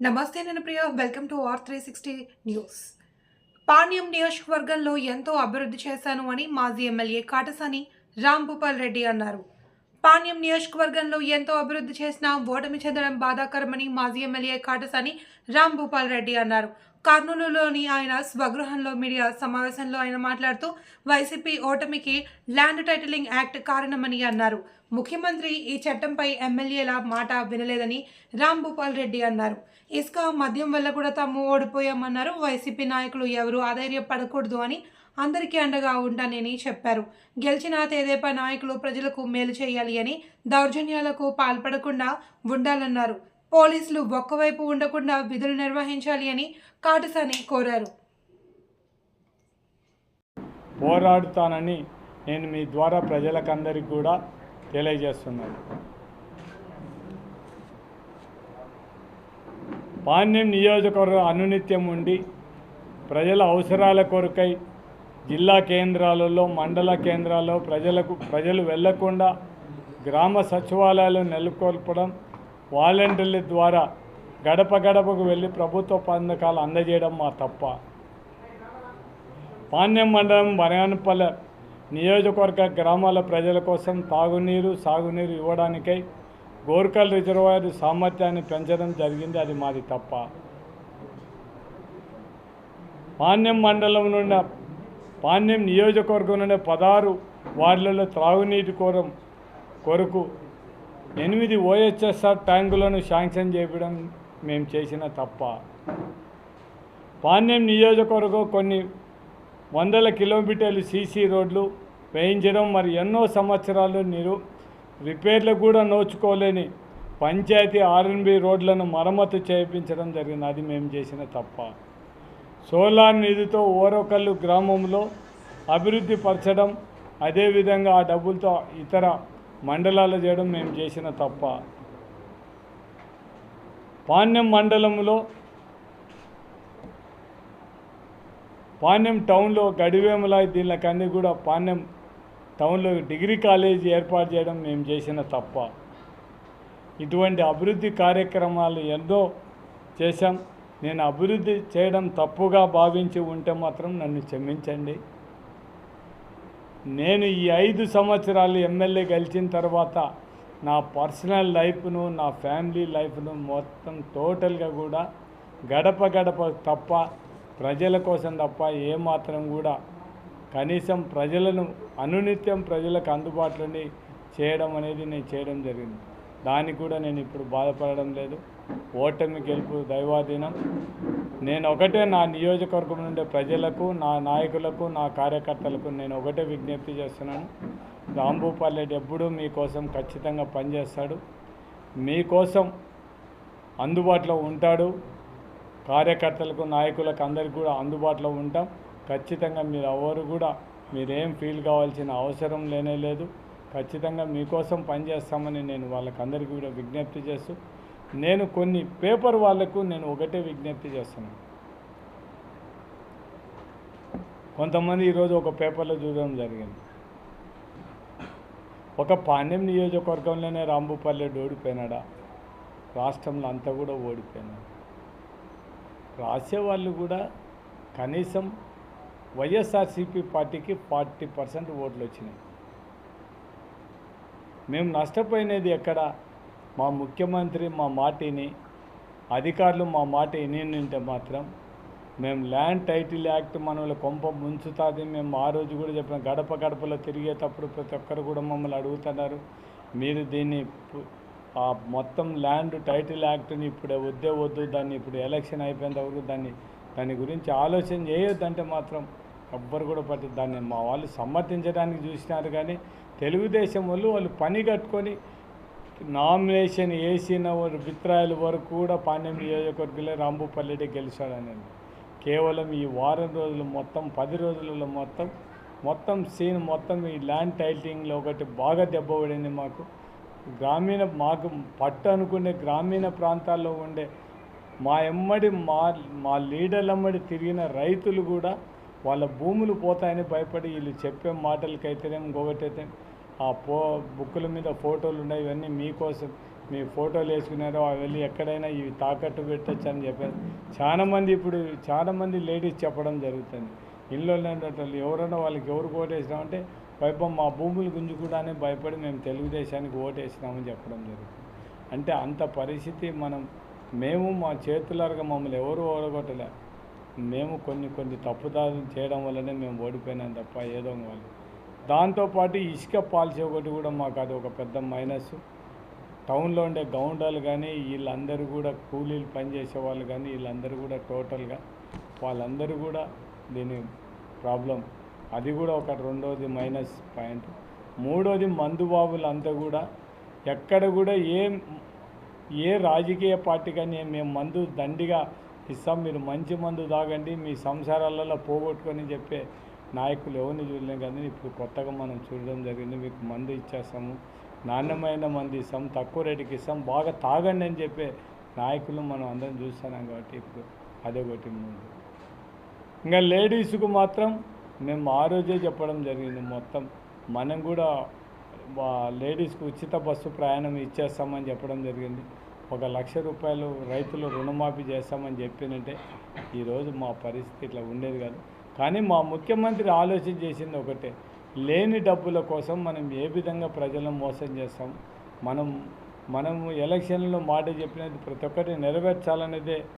నమస్తే నేను Priya welcome to R three sixty news Panyam నియోజకవర్గంలో ఎంతో అభివృద్ధి చేశాను అని మాజీ ఎమ్మెల్యే కాటసాని రామ్ భూపాల్ రెడ్డి అన్నారు. పాణ్యం నియోజకవర్గంలో ఎంతో అభివృద్ధి చేసిన ఓటమి చెందడం బాధాకరమని మాజీ ఎమ్మెల్యే కాటసాని రామ్ భూపాల్ రెడ్డి అన్నారు. కర్నూలులోని ఆయన స్వగృహంలో మీడియా సమావేశంలో ఆయన మాట్లాడుతూ వైసీపీ ఓటమికి ల్యాండ్ టైటిలింగ్ యాక్ట్ కారణమని అన్నారు. ముఖ్యమంత్రి ఈ చట్టంపై ఎమ్మెల్యేల మాట వినలేదని రామ్ భూపాల్ రెడ్డి అన్నారు. ఇసుక మద్యం వల్ల కూడా తాము ఓడిపోయామన్నారు. వైసీపీ నాయకులు ఎవరు ఆధైర్యపడకూడదు అని అందరికీ అండగా ఉంటానని చెప్పారు. గెలిచిన తేదేపా నాయకులు ప్రజలకు మేలు చేయాలి అని దౌర్జన్యాలకు పాల్పడకుండా ఉండాలన్నారు. పోలీసులు ఒక్కవైపు ఉండకుండా విధులు నిర్వహించాలి అని కాటసాని కోరారు. పోరాడుతానని నేను మీ ద్వారా ప్రజలకందరికీ కూడా తెలియజేస్తున్నాను. పాణ్యం నియోజకవర్గం అనునిత్యం ఉండి ప్రజల అవసరాల కొరకై జిల్లా కేంద్రాలలో మండల కేంద్రాల్లో ప్రజలకు ప్రజలు వెళ్ళకుండా గ్రామ సచివాలయాలు నెలకొల్పడం వాలంటీర్ల ద్వారా గడప గడపకు వెళ్ళి ప్రభుత్వ పథకాలు అందజేయడం మా తప్ప. పాణ్యం మండలం బనగానపల్లె నియోజకవర్గ గ్రామాల ప్రజల కోసం తాగునీరు సాగునీరు ఇవ్వడానికై గోర్కల్ రిజర్వాయర్ సామర్థ్యాన్ని పెంచడం జరిగింది. అది మాది తప్ప. పాణ్యం మండలం నుండి పాణ్యం నియోజకవర్గం నుండి పదహారు వార్డులలో త్రాగునీటి కోరం కొరకు ఎనిమిది ఓఎస్ఎస్ఆర్ ట్యాంకులను శాంక్షన్ చేయడం మేము చేసిన తప్ప. పాణ్యం నియోజకవర్గం కొన్ని వందల కిలోమీటర్లు సీసీ రోడ్లు వేయించడం మరి ఎన్నో సంవత్సరాలు నీరు రిపేర్లు కూడా నోచుకోలేని పంచాయతీ ఆర్ఎన్బి రోడ్లను మరమ్మతు చేయించడం జరిగింది. అది మేము చేసిన తప్ప. సోలార్ నిధితో ఓరొకళ్ళు గ్రామంలో అభివృద్ధి పరచడం అదేవిధంగా ఆ డబ్బులతో ఇతర మండలాలు చేయడం మేము చేసిన తప్ప. పాణ్యం మండలంలో పాణ్యం టౌన్లో గడివేమలాయి దీనికన్నీ కూడా పాణ్యం టౌన్లో డిగ్రీ కాలేజీ ఏర్పాటు చేయడం మేము చేసిన తప్ప. ఇటువంటి అభివృద్ధి కార్యక్రమాలు ఎన్నో చేశాం. నేను అభివృద్ధి చేయడం తప్పుగా భావించి ఉంటే మాత్రం నన్ను క్షమించండి. నేను ఈ ఐదు సంవత్సరాలు ఎమ్మెల్యే గెలిచిన తర్వాత నా పర్సనల్ లైఫ్ను నా ఫ్యామిలీ లైఫ్ను మొత్తం టోటల్గా కూడా గడప గడప తప్ప ప్రజల కోసం తప్ప ఏమాత్రం కూడా కనీసం ప్రజలను అనునిత్యం ప్రజలకు అందుబాటులోని చేయడం అనేది నేను చేయడం జరిగింది. దానికి కూడా నేను ఇప్పుడు బాధపడడం లేదు. ఓటమి గెలుపు దైవాధీనం. నేను ఒకటే నా నియోజకవర్గం నుండే ప్రజలకు నా నాయకులకు నా కార్యకర్తలకు నేను ఒకటే విజ్ఞప్తి చేస్తున్నాను. రాంభూపాల్ రెడ్డి ఎప్పుడూ మీకోసం ఖచ్చితంగా పనిచేస్తాడు. మీకోసం అందుబాటులో ఉంటాడు. కార్యకర్తలకు నాయకులకు అందరికి కూడా అందుబాటులో ఉంటాం. ఖచ్చితంగా మీరు ఎవరు కూడా మీరేం ఫీల్ కావాల్సిన అవసరం లేనే లేదు. ఖచ్చితంగా మీకోసం పనిచేస్తామని నేను వాళ్ళకందరికీ కూడా విజ్ఞప్తి చేస్తూ నేను కొన్ని పేపర్ వాళ్ళకు నేను ఒకటే విజ్ఞప్తి చేస్తున్నాను కొంతమంది ఈరోజు ఒక పేపర్లో చూడడం జరిగింది. ఒక పాణ్యం నియోజకవర్గంలోనే రాంబుపల్లెడు ఓడిపోయినాడా? రాష్ట్రంలో అంతా కూడా ఓడిపోయినాడు. రాసేవాళ్ళు కూడా కనీసం వైఎస్ఆర్సీపీ పార్టీకి ఫార్టీ పర్సెంట్ ఓట్లు వచ్చినాయి. మేము నష్టపోయినది ఎక్కడ? మా ముఖ్యమంత్రి మా మాటిని అధికారులు మా మాట వినింటే మాత్రం మేము ల్యాండ్ టైటిల్ యాక్ట్ మనల్ని కొంప ముంచుతుంది. మేము ఆ రోజు కూడా చెప్పిన గడప గడపలో తిరిగేటప్పుడు ప్రతి ఒక్కరు కూడా మమ్మల్ని అడుగుతున్నారు. మీరు దీన్ని ఆ మొత్తం ల్యాండ్ టైటిల్ యాక్ట్ని ఇప్పుడు వద్దే వద్దు దాన్ని ఇప్పుడు ఎలక్షన్ అయిపోయేంత వరకు దాన్ని దాని గురించి ఆలోచన చేయొద్దంటే మాత్రం ఎవ్వరు కూడా పట్టి దాన్ని మా వాళ్ళు సమర్థించడానికి చూసినారు కానీ తెలుగుదేశం వాళ్ళు వాళ్ళు పని కట్టుకొని నామినేషన్ వేసిన వారు వరకు కూడా పాండ్యం నియోజకవర్గంలో రాంభూపల్లెడ్డి గెలిచాడనండి కేవలం ఈ వారం రోజులు మొత్తం పది రోజులలో మొత్తం మొత్తం సీన్ మొత్తం ఈ ల్యాండ్ టైటింగ్లో ఒకటి బాగా దెబ్బ పడింది మాకు. గ్రామీణ మాకు పట్టు అనుకునే గ్రామీణ ప్రాంతాల్లో ఉండే మా ఎమ్మడి మా మా లీడర్లమ్మడి తిరిగిన రైతులు కూడా వాళ్ళ భూములు పోతాయని భయపడి వీళ్ళు చెప్పే మాటలకైతేనే ఇంకొకటైతే ఆ పో బుక్కుల మీద ఫోటోలు ఉన్నాయి ఇవన్నీ మీకోసం. మీ ఫోటోలు వేసుకున్నారో అవి వెళ్ళి ఎక్కడైనా ఇవి తాకట్టు పెట్టచ్చు అని చెప్పారు చాలామంది ఇప్పుడు చాలామంది లేడీస్ చెప్పడం జరుగుతుంది. ఇల్లు వాళ్ళు ఎవరైనా వాళ్ళకి ఎవరు ఓటేసినామంటే వైపం మా భూములు గుంజుకుండానే భయపడి మేము తెలుగుదేశానికి ఓటేసినామని చెప్పడం జరుగుతుంది. అంటే అంత పరిస్థితి మనం మేము మా చేతులారుగా మమ్మల్ని ఎవరు ఓడగొట్టలే. మేము కొన్ని కొన్ని తప్పుదారులు చేయడం వల్లనే మేము ఓడిపోయినాం తప్ప ఏదో వాళ్ళు. దాంతోపాటు ఇసుక పాలసీ ఒకటి కూడా మాకు అది ఒక పెద్ద మైనస్. టౌన్లో ఉండే గౌండాలు కానీ వీళ్ళందరూ కూడా కూలీలు పనిచేసే వాళ్ళు కానీ వీళ్ళందరూ కూడా టోటల్గా వాళ్ళందరూ కూడా దీని ప్రాబ్లం. అది కూడా ఒక రెండోది మైనస్ పాయింట్. మూడోది మందుబాబులు అంతా కూడా ఎక్కడ కూడా ఏ ఏ రాజకీయ పార్టీ కానీ మేము మందు దండిగా ఇస్తాం మీరు మంచి మందు తాగండి మీ సంసారాలలో పోగొట్టుకొని చెప్పే నాయకులు ఎవరిని చూడలేం కానీ ఇప్పుడు కొత్తగా మనం చూడడం జరిగింది. మీకు మందు ఇచ్చేస్తాము నాణ్యమైన మంది ఇస్తాం. తక్కువ రేటుకి ఇస్తాం. బాగా తాగండి అని చెప్పే నాయకులు మనం అందరం చూస్తున్నాం కాబట్టి ఇప్పుడు అదొకటి ముందు. ఇంకా లేడీస్కు మాత్రం మేము ఆ రోజే చెప్పడం జరిగింది. మొత్తం మనం కూడా లేడీస్కు లేడీస్కి ఉచిత బస్సు ప్రయాణం ఇచ్చేస్తామని చెప్పడం జరిగింది. ఒక లక్ష రూపాయలు రైతులు రుణమాఫీ చేస్తామని చెప్పినంటే ఈరోజు మా పరిస్థితి ఇట్లా ఉండేది కాదు. కానీ మా ముఖ్యమంత్రి ఆలోచన చేసింది ఒకటే. లేని డబ్బుల కోసం మనం ఏ విధంగా ప్రజలను మోసం చేస్తాం? మనం మనము ఎలక్షన్లో మాట చెప్పినది ప్రతి ఒక్కటి నెరవేర్చాలనేదే